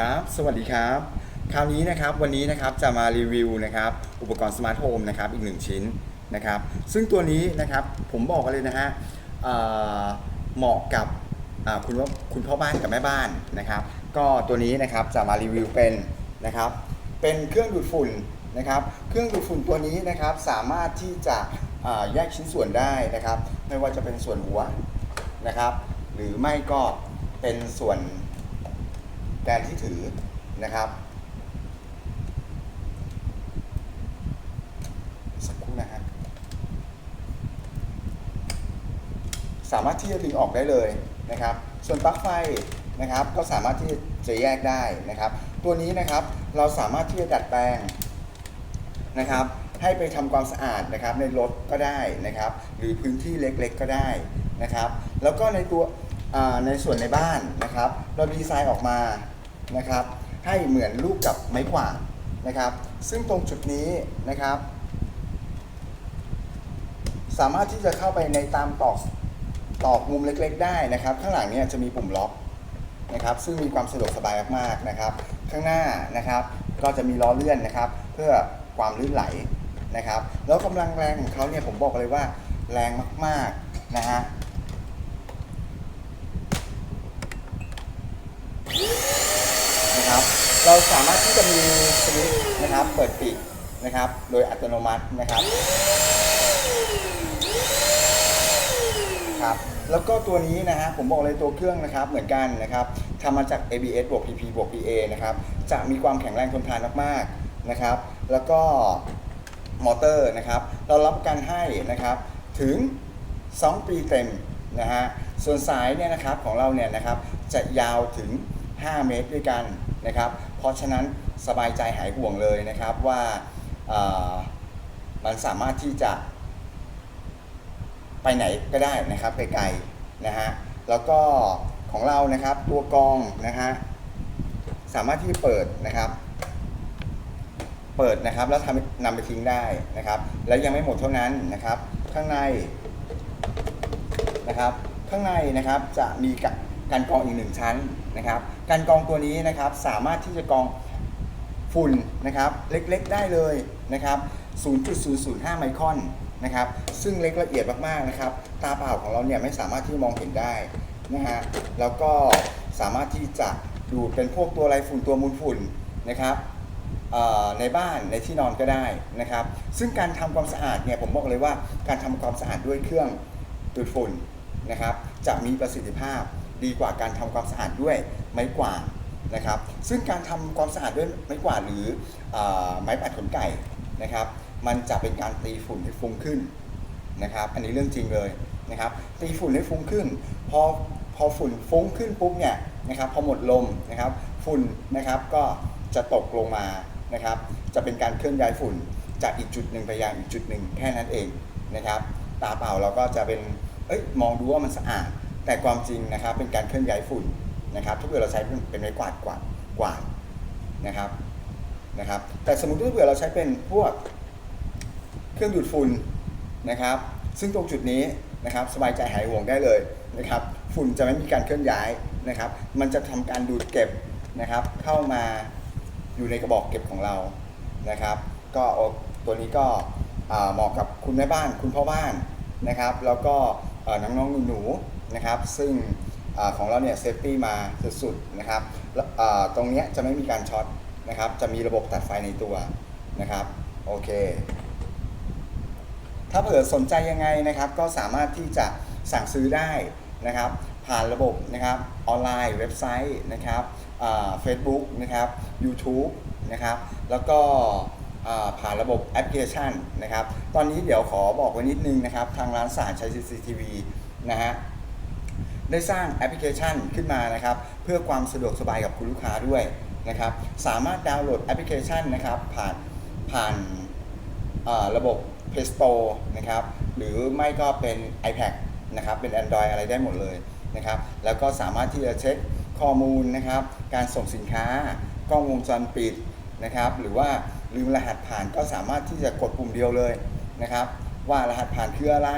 ครับ สวัสดีครับ คราวนี้นะครับ วันนี้นะครับจะมารีวิวนะครับ อุปกรณ์สมาร์ทโฮมนะครับ อีกหนึ่งชิ้นนะครับ ซึ่งตัวนี้นะครับผมบอกกันเลยนะฮะเหมาะกับคุณว่าคุณพ่อบ้านกับแม่บ้านนะครับ ก็ตัวนี้นะครับจะมารีวิวเป็นนะครับ เป็นเครื่องดูดฝุ่นนะครับ เครื่องดูดฝุ่นตัวนี้นะครับสามารถที่จะแยกชิ้นส่วนได้นะครับ ไม่ว่าจะเป็นส่วนหัวนะครับ หรือไม่ก็เป็นส่วน แกนที่ถือนะครับ สักครู่นะฮะสามารถที่จะดึงออกได้เลยนะครับ ส่วนปลั๊กไฟนะครับก็สามารถที่จะแยกได้นะครับ ตัวนี้นะครับเราสามารถที่จะดัดแปลงนะครับให้ไปทำความสะอาดนะครับในรถก็ได้นะครับ หรือพื้นที่เล็กๆก็ได้นะครับ แล้วก็ในตัวในส่วนในบ้านนะครับ เราดีไซน์ออกมา นะครับให้เหมือนรูปกับไม้กวาดนะครับ ซึ่งตรงจุดนี้นะครับ สามารถที่จะเข้าไปในตามตอกตอกมุมเล็กๆ ได้นะครับ ข้างหลังเนี่ยจะมีปุ่มล็อกนะครับ ซึ่งมีความสะดวกสบายมากๆนะครับ ข้างหน้านะครับก็จะมีล้อเลื่อนนะครับ เพื่อความลื่นไหลนะครับ แล้วกำลังแรงของเขาเนี่ยผมบอกเลยว่าแรงมากๆนะฮะนะครับ เราสามารถที่จะมีสวิตช์นะครับ เปิดปิดนะครับ โดยอัตโนมัตินะครับครับแล้วก็ตัวนี้นะฮะผมบอกเลยตัวเครื่องนะครับเหมือนกันนะครับทำมาจาก ABS บวก PP บวก PA นะครับจะมีความแข็งแรงทนทานมากๆนะครับ แล้วก็มอเตอร์นะครับ เรารับประกันให้นะครับถึง 2 ปีเต็มนะฮะส่วนสายเนี่ยนะครับของเราเนี่ยนะครับจะยาวถึง 5 เมตรด้วยกันนะครับ เพราะฉะนั้นสบายใจหายห่วงเลยนะครับว่ามันสามารถที่จะไปไหนก็ได้นะครับไกลๆนะฮะแล้วก็ของเรานะครับตัวกองนะฮะสามารถที่เปิดนะครับ เปิดนะครับแล้วทำนำไปทิ้งได้นะครับ แล้วยังไม่หมดเท่านั้นนะครับ ข้างในนะครับ ข้างในนะครับจะมีกะ การกรองอีกหนึ่งชั้นนะครับการกรองตัวนี้นะครับสามารถที่จะกรองฝุ่นนะครับเล็กๆได้เลยนะครับ 0.005 ไมครอนนะครับ ซึ่งเล็กละเอียดมากๆนะครับ ตาเปล่าของเราเนี่ยไม่สามารถที่มองเห็นได้นะฮะแล้วก็สามารถที่จะดูดเป็นพวกตัวไรฝุ่นตัวมูลฝุ่นนะครับในบ้านในที่นอนก็ได้นะครับ ซึ่งการทำความสะอาดเนี่ยผมบอกเลยว่าการทำความสะอาดด้วยเครื่องดูดฝุ่นนะครับ จะมีประสิทธิภาพ ดีกว่าการทำความสะอาดด้วยไม้กวาดนะครับ ซึ่งการทำความสะอาดด้วยไม้กวาดหรือเออไม้ปัดขนไก่นะครับ มันจะเป็นการตีฝุ่นให้ฟุ้งขึ้นนะครับ อันนี้เรื่องจริงเลยนะครับ ตีฝุ่นให้ฟุ้งขึ้น พอพอฝุ่นฟุ้งขึ้นปุ๊บเนี่ยนะครับ พอหมดลมนะครับ ฝุ่นนะครับก็จะตกลงมานะครับ จะเป็นการเคลื่อนย้ายฝุ่นจากอีกจุดหนึ่งไปยังอีกจุดหนึ่งแค่นั้นเองนะครับ ตาเปล่าเราก็จะเป็นเอ้ยมองดูว่ามันสะอาด แต่ความจริงนะครับเป็นการเคลื่อนย้ายฝุ่นนะครับถ้าเผื่อเราใช้เป็นไม้กวาดกวาดกวาดนะครับนะครับ แต่สมมติถ้าเผื่อเราใช้เป็นพวกเครื่องดูดฝุ่นนะครับ ซึ่งตรงจุดนี้นะครับสบายใจหายห่วงได้เลยนะครับ ฝุ่นจะไม่มีการเคลื่อนย้ายนะครับ มันจะทำการดูดเก็บนะครับ เข้ามาอยู่ในกระบอกเก็บของเรานะครับ ก็ตัวนี้ก็เหมาะกับคุณแม่บ้านคุณพ่อบ้านนะครับ แล้วก็ น้องๆหนูๆนะครับ ซึ่งอของเราเนี่ยเซฟตี้มาสุดๆนะครับตรงนี้จะไม่มีการช็อตนะครับ จะมีระบบตัดไฟในตัวนะครับโอเค ถ้าเผื่อสนใจยังไงนะครับ ก็สามารถที่จะสั่งซื้อได้นะครับ ผ่านระบบนะครับออนไลน์เว็บไซต์นะครับเฟซบุ๊กนะครับ YouTube นะครับ แล้วก็ ผ่านระบบแอปพลิเคชันนะครับ ตอนนี้เดี๋ยวขอบอกไว้นิดนึงนะครับ ทางร้านสารใช้ CCTV นะฮะได้สร้างแอปพลิเคชันขึ้นมานะครับ เพื่อความสะดวกสบายกับคุณลูกค้าด้วยนะครับ สามารถดาวน์โหลดแอปพลิเคชันนะครับ ผ่านผ่านระบบ Play Store นะครับ หรือไม่ก็เป็น iPad นะครับ เป็น Android อะไรได้หมดเลยนะครับ แล้วก็สามารถที่จะเช็คข้อมูลนะครับ การส่งสินค้ากล้องวงจรปิดนะครับ หรือว่า ลืมรหัสผ่านก็สามารถที่จะกดปุ่มเดียวเลยนะครับ ว่ารหัสผ่านคืออะไร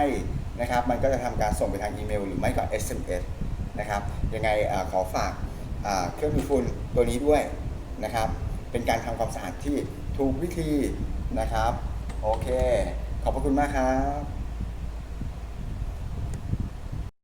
นะครับ มันก็จะทำการส่งไปทางอีเมล หรือไม่ก็ SMS นะครับยังไงอขอฝากเครื่องดูดฝุ่นตัวนี้ด้วยนะครับ เป็นการทำความสะอาดที่ถูกวิธีนะครับ โอเค ขอบพระคุณมากครับ